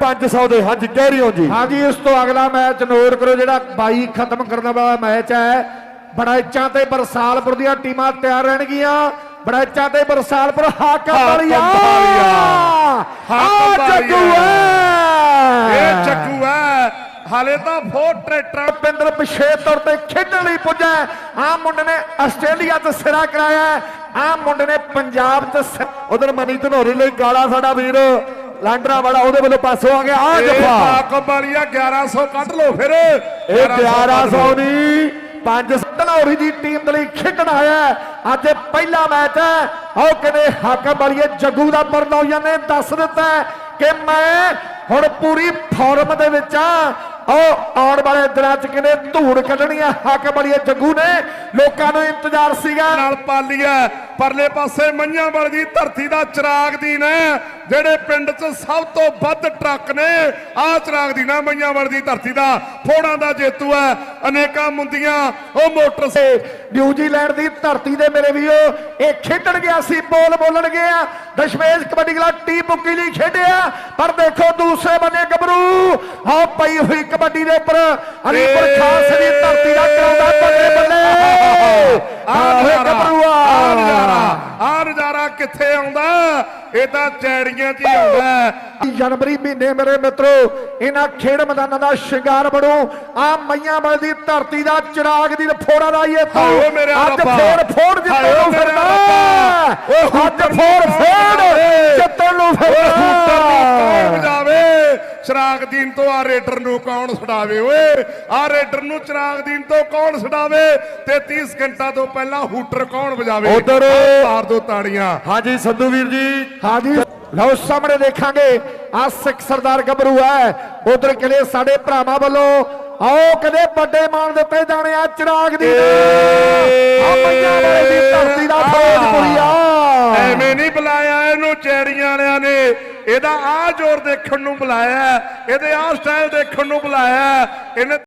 500 ਦੇ ਹਾਂਜੀ ਕਹਿ ਰਹੀ ਹੋ ਜੀ। ਹਾਂਜੀ ਇਸ ਤੋਂ ਅਗਲਾ ਮੈਚ ਨੋਟ ਕਰੋ ਜਿਹੜਾ 22 ਖਤਮ ਕਰਨ ਵਾਲਾ ਮੈਚ ਹੈ। ਬੜਾਈਚਾਂ ਤੇ ਬਰਸਾਲਪੁਰ ਦੀਆਂ ਟੀਮਾਂ ਤਿਆਰ ਰਹਿਣਗੀਆਂ। ਬੜਾਈਚਾਂ ਤੇ ਬਰਸਾਲਪੁਰ ਹਾਕਮ ਵਾਲੀਆ। ਹਾਕਮ ਜੱਗੂ ਹੈ। ਇਹ ਜੱਗੂ ਹੈ। ਹਾਲੇ ਤਾਂ ਫੋਰ ਟਰੈਕਟਰ ਪਿੰਦਰ ਪਿਛੇ ਤੌਰ ਤੇ ਖੇਡਣ ਲਈ ਪੁੱਜਾ ਆ ਮੁੰਡੇ ਨੇ ਆਸਟ੍ਰੇਲੀਆ ਤੇ ਸਿਰਾ ਕਰਾਇਆ ਆ ਮੁੰਡੇ ਨੇ ਪੰਜਾਬ ਤੇ ਉਧਰ ਮਨੀ ਧਨੋਰੀ ਲਈ ਗਾਲਾ ਸਾਡਾ ਵੀਰ। ਲਾਂਡਰਾ ਵਾਲਾ ਉਹਦੇ ਵੱਲੋਂ ਪਾਸੋਂ ਆ ਗਿਆ ਆ ਜਫਾ। ਹਾਕਮ ਵਾਲੀਆ 1100 ਕੱਢ ਲਓ ਫਿਰ। ਇਹ 1100 ਨਹੀਂ ਪੰਜ ਧਨੌਰੀ ਦੀ ਟੀਮ ਦੇ ਲਈ ਖੇਡਣ ਆਇਆ। ਅੱਜ ਪਹਿਲਾ ਮੈਚ ਹੈ। ਆਓ ਕਹਿੰਦੇ ਹਾਕਮ ਵਾਲੀਏ ਜੱਗੂ ਦਾ ਪਰਨੌਜਾ ਨੇ ਦੱਸ ਦਿੱਤਾ ਕਿ ਮੈਂ ਹੁਣ ਪੂਰੀ ਫਾਰਮ ਦੇ ਵਿੱਚ ਆ ਆਓ ਆਉਣ ਵਾਲੇ ਦਿਨਾਂ ਚ ਕਹਿੰਦੇ ਧੂੜ ਕੱਢਣੀ ਆ ਹਾਕਮ ਵਾਲੀਏ ਜੱਗੂ ਨੇ। ਲੋਕਾਂ ਨੂੰ ਇੰਤਜ਼ਾਰ ਸੀਗਾ। ਨਾਲ ਪਾਲੀਆ ਪਰਲੇ ਪਾਸੇ ਮੰਝਾਂਵਲ ਦੀ ਧਰਤੀ ਦਾ ਚਿਰਾਗ ਦੀਨ ਹੈ। ਜਿਹੜੇ ਪਿੰਡ 'ਚ ਸਭ ਤੋਂ ਵੱਧ ਟਰੱਕ ਨੇ, ਆਹ ਚਿਰਾਗ ਦੀਨ ਹੈ ਮੰਝਾਂਵਲ ਦੀ ਧਰਤੀ ਦਾ ਫੋੜਾਂ ਦਾ ਜੇਤੂ ਹੈ, ਅਨੇਕਾਂ ਮੁੰਦੀਆਂ, ਉਹ ਮੋਟਰ ਤੇ ਨਿਊਜ਼ੀਲੈਂਡ ਦੀ ਧਰਤੀ ਦੇ ਮੇਰੇ ਵੀਰੋ, ਇਹ ਖੇਡਣ ਗਿਆ ਸੀ, ਬੋਲ ਬੋਲਣ ਗਿਆ। ਦਸ਼ਮੇਸ਼ ਕਬੱਡੀ ਕਲਾ ਟੀ ਬੁੱਕੀ ਲਈ ਖੇਡਿਆ, ਪਰ ਦੇਖੋ ਦੂਸਰੇ ਬੰਨੇ ਗੱਭਰੂ ਆ ਪਈ ਹੋਈ ਕਬੱਡੀ ਦੇ ਉੱਪਰ। ਅਲੀਪੁਰ ਖਾਸ ਦੀ ਕਿੱਥੇ ਆਉਂਦਾ? ਇਹ ਤਾਂ ਚੈੜੀਆਂ 'ਚ ਹੀ ਆਉਂਦਾ। ਜਨਵਰੀ ਮਹੀਨੇ ਮੇਰੇ ਮਿੱਤਰੋ ਇਹਨਾਂ ਖੇਡ ਮੈਦਾਨਾਂ ਦਾ ਸ਼ਿੰਗਾਰ ਬਣੋ। ਆ ਮਈਆਂ ਵਾਲੀ ਦੀ ਧਰਤੀ ਦਾ ਚਿਰਾਗ ਦੀ ਫੋੜਾ ਦਾ ਇਹ ਮੇਰੇ ਅੱਜ। ਫੇਰ ਫੋੜ ਮੇਰੇ ਫਿਰਦਾ ਅੱਜ ਫੋੜ ਫੇੜ ਕੌਣ ਜਿੱਤਣ ਨੂੰ ਓਏ ਹੂਟਰ ਦੀ ਕੌਣ ਫਿਰਦਾ ਵਜਾਵੇ ਚਿਰਾਗ ਦੀਨ ਤੋਂ ਆ ਰੇਡਰ ਨੂੰ ਕੌਣ ਛਡਾਵੇ? ਓਏ ਆ ਰੇਡਰ ਨੂੰ ਚਿਰਾਗ ਦੀਨ ਤੋਂ ਕੌਣ ਛਡਾਵੇ? 33 ਸਕਿੰਟਾਂ ਤੋਂ ਪਹਿਲਾਂ ਹੂਟਰ ਕੌਣ ਵਜਾਵੇ? ਉੱਧਰ। ਆਹ ਮਾਰ ਦੋ ਤਾੜੀਆਂ। ਹਾਂਜੀ ਸੰਧੂ ਵੀਰ ਜੀ। ਹਾਂਜੀ। ਲਓ ਸਾਹਮਣੇ ਦੇਖਾਂਗੇ ਆ ਸਿੱਖ ਸਰਦਾਰ ਗੱਭਰੂ ਹੈ। ਉਧਰ ਕਹਿੰਦੇ ਸਾਡੇ ਭਰਾਵਾਂ ਵੱਲੋਂ ਆਓ ਕਦੇ ਵੱਡੇ ਮਾਨ ਦਿੱਤੇ ਜਾਣੇ ਆ ਚਿਰਾਗ ਦੀ ਆ ਮਈਆਂ ਵਾਲੇ ਦੀ ਧਰਤੀ ਦਾ ਫਰੋਜ਼ਪੁਰੀ ਆ ਐਵੇਂ ਨਹੀਂ ਬੁਲਾਇਆ ਇਹਨੂੰ ਚੈੜੀਆਂ ਵਾਲਿਆਂ ਨੇ। ਇਹਦਾ ਆ ਜ਼ੋਰ ਦੇਖਣ ਨੂੰ ਬੁਲਾਇਆ ਇਹਦੇ ਆ ਸਟਾਈਲ ਦੇਖਣ ਨੂੰ ਬੁਲਾਇਆ ਇਹਨੇ